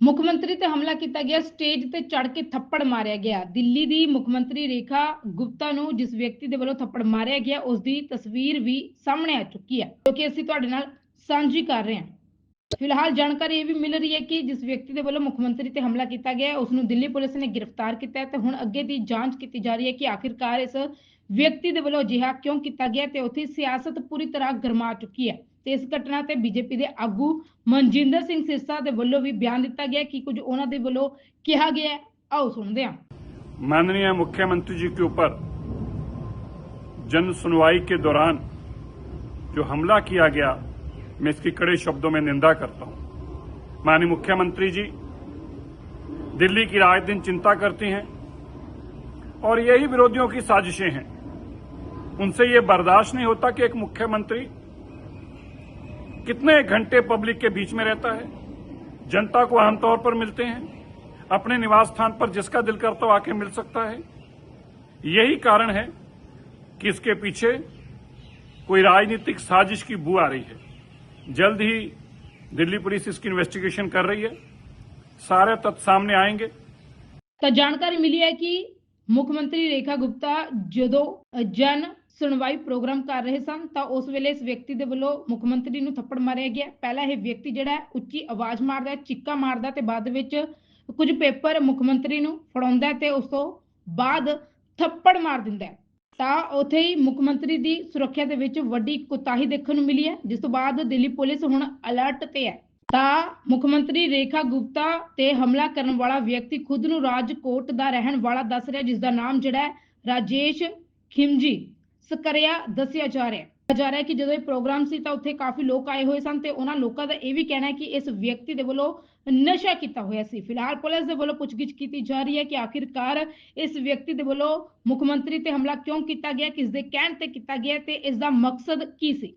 ਮੁੱਖ ਮੰਤਰੀ ਤੇ ਹਮਲਾ ਕੀਤਾ ਗਿਆ, ਸਟੇਜ ਤੇ ਚੜ ਕੇ ਥੱਪੜ ਮਾਰਿਆ ਗਿਆ। ਦਿੱਲੀ ਦੀ ਮੁੱਖ ਮੰਤਰੀ ਰੇਖਾ ਗੁਪਤਾ ਨੂੰ ਜਿਸ ਵਿਅਕਤੀ ਦੇ ਵੱਲੋਂ ਥੱਪੜ ਮਾਰਿਆ ਗਿਆ ਉਸ ਦੀ ਤਸਵੀਰ ਵੀ ਸਾਹਮਣੇ ਆ ਚੁੱਕੀ ਹੈ, ਜੋ ਕਿ ਅਸੀਂ ਤੁਹਾਡੇ ਨਾਲ ਸਾਂਝੀ ਕਰ ਰਹੇ ਹਾਂ। ਫਿਲਹਾਲ ਜਾਣਕਾਰੀ ਇਹ ਵੀ ਮਿਲ ਰਹੀ ਹੈ ਕਿ ਜਿਸ ਵਿਅਕਤੀ ਦੇ ਵੱਲੋਂ ਮੁੱਖ ਮੰਤਰੀ ਤੇ ਹਮਲਾ ਕੀਤਾ ਗਿਆ ਹੈ ਉਸ ਨੂੰ ਦਿੱਲੀ ਪੁਲਿਸ ਨੇ ਗ੍ਰਿਫਤਾਰ ਕੀਤਾ ਹੈ ਤੇ ਹੁਣ ਅੱਗੇ ਦੀ ਜਾਂਚ ਕੀਤੀ ਜਾ ਰਹੀ ਹੈ ਕਿ ਆਖਿਰਕਾਰ ਇਸ ਵਿਅਕਤੀ ਦੇ ਵੱਲੋਂ ਅਜਿਹਾ ਕਿਉਂ ਕੀਤਾ ਗਿਆ ਤੇ ਉੱਥੇ ਸਿਆਸਤ ਪੂਰੀ ਤਰ੍ਹਾਂ ਗਰਮਾ ਚੁੱਕੀ ਹੈ ਤੇ ਇਸ ਘਟਨਾ ਤੇ ਬੀਜੇਪੀ ਦੇ ਆਗੂ ਮਨਜਿੰਦਰ ਸਿੰਘ ਸਿਰਸਾ ਦੇ ਵੱਲੋਂ ਵੀ ਬਿਆਨ ਦਿੱਤਾ ਗਿਆ ਕਿ ਕੁਝ ਉਹਨਾਂ ਦੇ ਵੱਲੋਂ ਕਿਹਾ ਗਿਆ ਹੈ ਆਓ ਸੁਣਦੇ ਹਾਂ माननीय मुख्यमंत्री जी के ऊपर जन सुनवाई के दौरान जो हमला किया गया मैं इसकी कड़े शब्दों में निंदा करता हूँ। माननीय मुख्यमंत्री जी, दिल्ली की राय दिन चिंता करती हैं और यही विरोधियों की साजिशें हैं। उनसे ये बर्दाश्त नहीं होता कि एक मुख्यमंत्री कितने घंटे पब्लिक के बीच में रहता है। जनता को आमतौर पर मिलते हैं, अपने निवास स्थान पर जिसका दिल करता हो आके मिल सकता है। यही कारण है कि इसके पीछे कोई राजनीतिक साजिश की बू आ रही है। जल्द ही दिल्ली पुलिस इसकी इन्वेस्टिगेशन कर रही है सारे तथ्य सामने आएंगे ਤਾਂ ਜਾਣਕਾਰੀ ਮਿਲੀ ਹੈ ਕਿ ਮੁੱਖ ਮੰਤਰੀ ਰੇਖਾ ਗੁਪਤਾ ਜਦੋਂ ਅ, ਜਨ ਸੁਣਵਾਈ ਪ੍ਰੋਗਰਾਮ ਕਰ ਰਹੇ ਸਨ ਤਾਂ ਉਸ ਵੇਲੇ ਇਸ ਵਿਅਕਤੀ ਦੇ ਵੱਲੋਂ ਮੁੱਖ ਮੰਤਰੀ ਨੂੰ ਥੱਪੜ ਮਾਰਿਆ ਗਿਆ ਪਹਿਲਾਂ ਇਹ ਵਿਅਕਤੀ ਜਿਹੜਾ ਹੈ ਉੱਚੀ ਆਵਾਜ਼ ਮਾਰਦਾ ਹੈ ਚੀਕਾ ਮਾਰਦਾ ਤੇ ਬਾਅਦ ਵਿੱਚ ਕੁਝ ਪੇਪਰ ਮੁੱਖ ਮੰਤਰੀ ਨੂੰ ਫੜਾਉਂਦਾ ਹੈ ਤੇ ਉਸ ਤੋਂ ਬਾਅਦ ਥੱਪੜ ਮਾਰ ਦਿੰਦਾ ਹੈ ਤਾਂ ਉੱਥੇ ਹੀ ਮੁੱਖ ਮੰਤਰੀ ਦੀ ਸੁਰੱਖਿਆ ਦੇ ਵਿੱਚ ਵੱਡੀ ਕੁਤਾਹੀ ਦੇਖਣ ਨੂੰ ਮਿਲੀ ਹੈ, ਜਿਸ ਤੋਂ ਬਾਅਦ ਦਿੱਲੀ ਪੁਲਿਸ ਹੁਣ ਅਲਰਟ ਤੇ ਹੈ। ਤਾਂ ਮੁੱਖ ਮੰਤਰੀ ਰੇਖਾ ਗੁਪਤਾ ਤੇ ਹਮਲਾ ਕਰਨ ਵਾਲਾ ਵਿਅਕਤੀ ਖੁਦ ਨੂੰ ਰਾਜਕੋਟ ਦਾ ਰਹਿਣ ਵਾਲਾ ਦੱਸ ਰਿਹਾ ਜਿਸ ਦਾ ਨਾਮ ਜਿਹੜਾ ਹੈ ਰਾਜੇਸ਼ ਖਿਮਜੀ। ਸਕਰਿਆ ਦੱਸਿਆ ਜਾ ਰਿਹਾ ਜਾ ਰਿਹਾ ਕਿ ਜਦੋਂ ਇਹ ਪ੍ਰੋਗਰਾਮ ਸੀ ਤਾਂ ਉੱਥੇ ਕਾਫੀ ਲੋਕ ਆਏ ਹੋਏ ਸਨ ਤੇ ਉਹਨਾਂ ਲੋਕਾਂ ਦਾ ਇਹ ਵੀ ਕਹਿਣਾ ਹੈ ਕਿ ਇਸ ਵਿਅਕਤੀ ਦੇ ਵੱਲੋਂ ਨਸ਼ਾ ਕੀਤਾ ਹੋਇਆ ਸੀ। ਫਿਲਹਾਲ ਪੁਲਿਸ ਦੇ ਵੱਲੋਂ ਪੁੱਛਗਿੱਛ ਕੀਤੀ ਜਾ ਰਹੀ ਹੈ ਕਿ ਆਖਿਰਕਾਰ ਇਸ ਵਿਅਕਤੀ ਦੇ ਵੱਲੋਂ ਮੁੱਖ ਮੰਤਰੀ ਤੇ ਹਮਲਾ ਕਿਉਂ ਕੀਤਾ ਗਿਆ ਕਿਸ ਦੇ ਕਹਿਣ ਤੇ ਕੀਤਾ ਗਿਆ ਤੇ ਇਸ ਦਾ ਮਕਸਦ ਕੀ ਸੀ?